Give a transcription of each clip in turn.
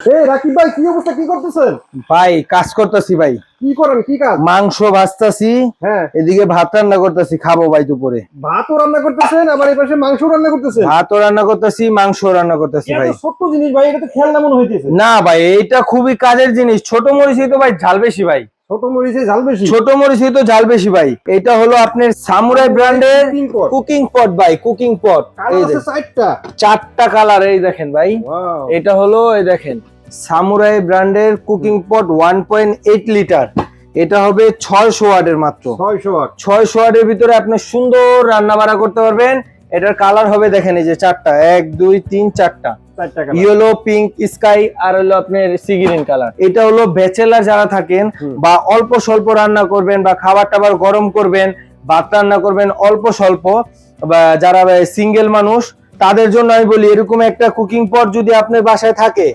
এই রাকিব ভাই কি অবস্থা? কি করতেছেন? ভাই কাজ করতেছি ভাই। কি করেন? কি কাজ? মাংস ভাজতাছি হ্যাঁ। এদিকে ভাত রান্না করতেছি খাব ভাই দুপুরে। ভাতও রান্না করতেছেন আবার এই পাশে মাংস রান্না করতেছেন? ভাতও রান্না করতেছি মাংস রান্না করতেছি ভাই। তো জিনিস ভাই এটা তো খেলনা মনে হইতেছে। না ভাই এইটা খুবই কাজের জিনিস। ছোট মরিচই তো ভাই ঝাল বেশি ভাই। ছোট মরিচে ঝাল বেশি? ছোট মরিচই তো ঝাল বেশি ভাই। এটা হলো আপনার সামুরাই ব্র্যান্ডের কুকিং পট ভাই কুকিং পট এই চারটা। চারটা কালার এই দেখেন ভাই। এটা হলো এই দেখেন। সামুরাই ব্র্যান্ডের cooking pot one point eight litre এটা হবে ছয়শো ওয়াটের মাত্র। 600 ওয়াট। ছয়শো ওয়াটের ভিতরে আপনি সুন্দর রান্না বাড়া করতে পারবেন। এটার কালার হবে দেখেন এই যে চারটা। এক দুই তিন চারটা। চারটা ইয়েলো পিঙ্ক স্কাই আর হলো আপনার সি গ্রিন কালার। এটা হলো ব্যাচেলার যারা থাকেন বা অল্প স্বল্প রান্না করবেন বা খাবার টাবার গরম করবেন ভাত রান্না করবেন অল্প স্বল্প বা যারা সিঙ্গেল মানুষ তাদের জন্য আমি বলি এরকম একটা কুকিং পট যদি আপনার বাসায় থাকে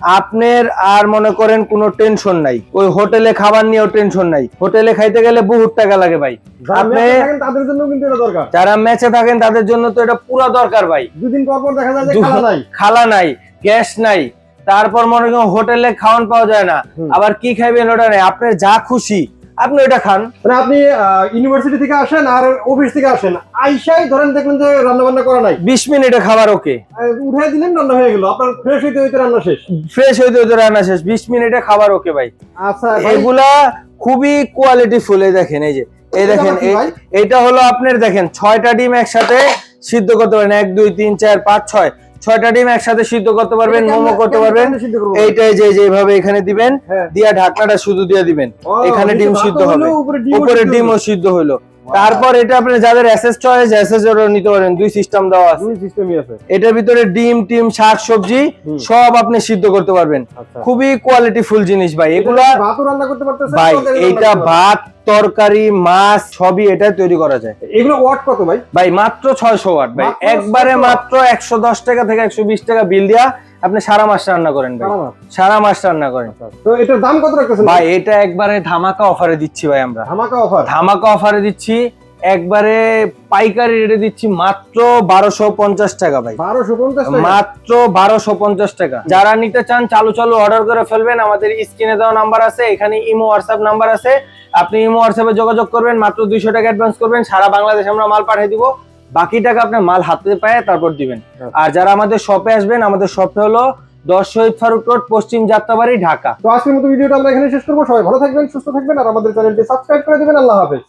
আপনার আর মনে করেন কোনো টেনশন নাই। ওই হোটেলে খাবার নিয়েও টেনশন নাই। হোটেলে খাইতে গেলে বহুত টাকা লাগে ভাই। আপনি- তাদের জন্য কিন্তু এটা দরকার। যারা ম্যাচে থাকেন তাদের জন্য তো এটা পুরো দরকার ভাই। দুদিন পর পর দেখা যায় যে খালা নাই। খালা নাই গ্যাস নাই। তারপর মনে করেন হোটেলে খাওয়ান পাওয়া যায় না। আবার কি খাইবেন ওটা নেই। আপনার যা খুশি আপনি ওটা খান। মানে আপনি ইউনিভার্সিটি থেকে আসেন আর অফিস থেকে আসেন। আইসাই ধরেন দেখলেন যে রান্না বান্না করা নাই। বিশ মিনিটে খাবার ওকে। উঠাই দিলেন রান্না হয়ে গেল। আপনার ফ্রেশ হইতে হইতে রান্না শেষ। ফ্রেশ হইতে হইতে রান্না শেষ। বিশ মিনিটে খাবার ওকে ভাই। আচ্ছা এগুলা খুবই কোয়ালিটি ফুল এই দেখেন এই যে। এই দেখেন এটা হলো আপনার দেখেন ছয়টা ডিম একসাথে সিদ্ধ করতে পারেন এক দুই তিন চার পাঁচ ছয়। ছয়টা ডিম একসাথে সিদ্ধ করতে পারবেন মোমো করতে পারবেন? এইটাই যে যেভাবে এখানে দিবেন। হ্যাঁ। দিয়া ঢাকনাটা শুধু দিয়ে দিবেন। এখানে ডিম সিদ্ধ হবে। উপরে ডিমও সিদ্ধ হলো। তারপর এটা আপনি যাদের এসএস চয়েস এসএস এর নিতে পারেন দুই সিস্টেম দেওয়া আছে। দুই সিস্টেমই আছে। এটার ভিতরে ডিম টিম শাক সবজি সব আপনি সিদ্ধ করতে পারবেন। আচ্ছা। খুবই কোয়ালিটি ফুল জিনিস ভাই। এগুলা ভাতও রান্না করতে পারতেছে ভাই এইটা ভাত তরকারি মাছ সবই এটা তৈরি করা যায়। এগুলো ওয়াট কত ভাই? ভাই মাত্র ছয়শো ওয়াট ভাই। একবারে মাত্র একশো দশ টাকা থেকে একশো বিশ টাকা বিল দিয়া আপনি সারা মাস রান্না করেন ভাই। সারা মাস। রান্না করেন। তো এটার দাম কত রাখতেছেন? ভাই এটা একবারে ধামাকা অফারে দিচ্ছি ভাই আমরা। ধামাকা অফার ধামাকা অফারে দিচ্ছি একবারে পাইকারি রেটে দিচ্ছি মাত্র বারোশো পঞ্চাশ টাকা ভাই। বারোশো পঞ্চাশ মাত্র বারোশো পঞ্চাশ টাকা। যারা নিতে চান চালু চালু অর্ডার করে ফেলবেন আমাদের স্ক্রিনে দেওয়া নাম্বার আছে এখানে ইমো হোয়াটসঅ্যাপ নাম্বার আছে। আপনি ইমো হোয়াটসঅ্যাপে যোগাযোগ করবেন মাত্র দুইশো টাকা অ্যাডভান্স করবেন সারা বাংলাদেশ আমরা মাল পাঠিয়ে দিব। বাকি টাকা আপনার মাল হাতে পায় তারপর দিবেন। আর যারা আমাদের শপে আসবেন আমাদের শপে হলো দশ শহীদ ফারুক রোড পশ্চিম যাত্রাবাড়ি ঢাকা। তো আজকের মতো ভিডিওটা আমরা এখানে শেষ করব। সবাই ভালো থাকবেন সুস্থ থাকবেন আর আমাদের চ্যানেলটি সাবস্ক্রাইব করে দেবেন। আল্লাহ হাফেজ।